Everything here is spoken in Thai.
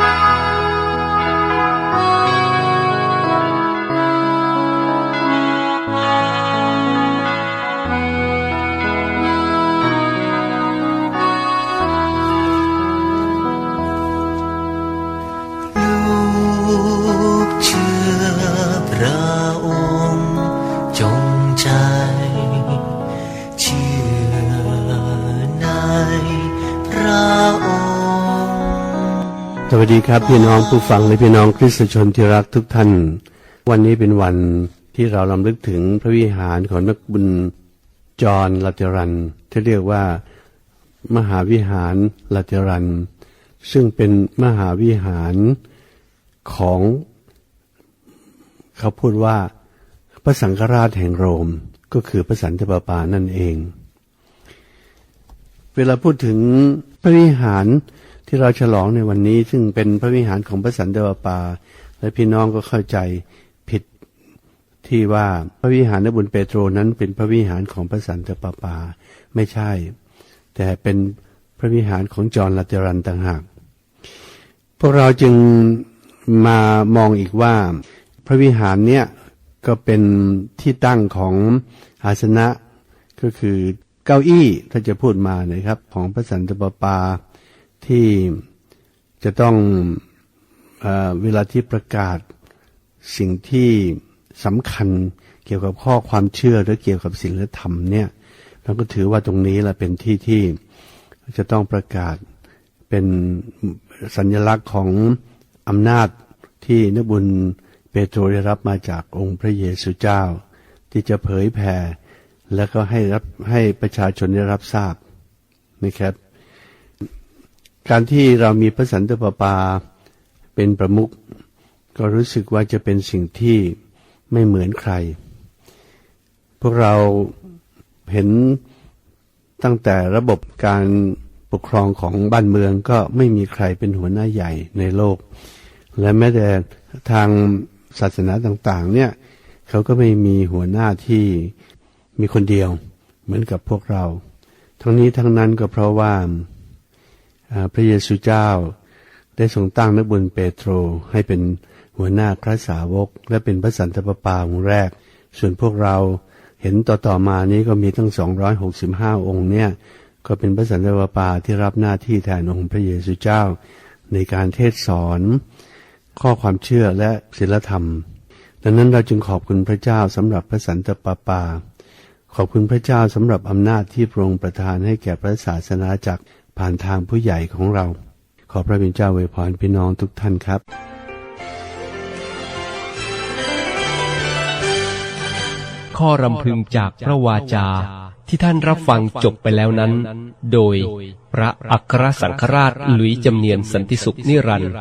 Bye. สวัสดีครับพี่น้องผู้ฟังและพี่น้องคริสตชนที่รักทุกท่าน วันนี้เป็นวันที่เราลำลึกถึงพระวิหารของนักบุญจอห์นลาเตรัน ที่เรียกว่า มหาวิหารลาเตรัน ซึ่งเป็นมหาวิหารของเขาพูดว่าพระสังฆราชแห่งโรมก็คือพระสันตะปาปานั่นเอง เวลาพูดถึงพระวิหาร ที่เราฉลองในวันนี้ซึ่งเป็นพระวิหารของพระสันตะปปา และพี่น้องก็เข้าใจผิดที่ว่าพระวิหารนบุญเปโตรนั้นเป็นพระวิหารของพระสันตะปปา ไม่ใช่ แต่เป็นพระวิหารของจอห์ลาเตรันต่างหาก พวกเราจึงมามองอีกว่า พระวิหารเนี่ยก็เป็นที่ตั้งของอาสนะก็คือเก้าอี้ถ้าจะพูดมานะครับของพระสันตปาปา ที่จะต้องเอเวลาที่ประกาศสิ่งที่สำคัญเกี่ยวกับข้อความเชื่อหรือเกี่ยวกับศีลธรรมเนี่ยเราก็ถือว่าตรงนี้แหละเป็นที่ที่จะต้องประกาศเป็นสัญลักษณ์ของอำนาจที่นบุญเปโตรได้รับมาจากองค์พระเยซูเจ้า ที่จะเผยแผ่ แล้วก็ให้รับให้ประชาชนได้รับทราบนะครับ การที่เรามีพระสันตะปาปาเป็นประมุขก็รู้สึกว่าจะเป็นสิ่งที่ไม่เหมือนใคร พวกเราเห็นตั้งแต่ระบบการปกครองของบ้านเมืองก็ไม่มีใครเป็นหัวหน้าใหญ่ในโลก และแม้แต่ทางศาสนาต่างๆ เนี่ยเขาก็ไม่มีหัวหน้าที่มีคนเดียวเหมือนกับพวกเรา ทั้งนี้ทั้งนั้นก็เพราะว่า พระเยซูเจ้า ได้ทรงตั้งนักบุญเปโตรให้เป็นหัวหน้าพระสาวก และเป็นพระสันตะปาปาองค์แรก ส่วนพวกเราเห็นต่อๆมานี้ก็มีทั้ง 265 องค์เนี่ย ก็เป็นพระสันตะปาปาที่รับหน้าที่แทนองค์พระเยซูเจ้า ในการเทศสอน ข้อความเชื่อและศีลธรรม ดังนั้นเราจึงขอบคุณพระเจ้าสำหรับพระสันตะปาปา ขอบคุณพระเจ้าสำหรับอำนาจที่พระองค์ประทานให้แก่พระศาสนาจักรผ่านทางผู้ใหญ่ของเรา ขอพระบิดาเจ้าอวยพรพี่น้องทุกท่านครับข้อรำพึงจากพระวาจาที่ท่านรับฟังจบไปแล้วนั้น โดยพระอัครสังฆราชหลุยจำเนียนสันติสุขนิรันดร์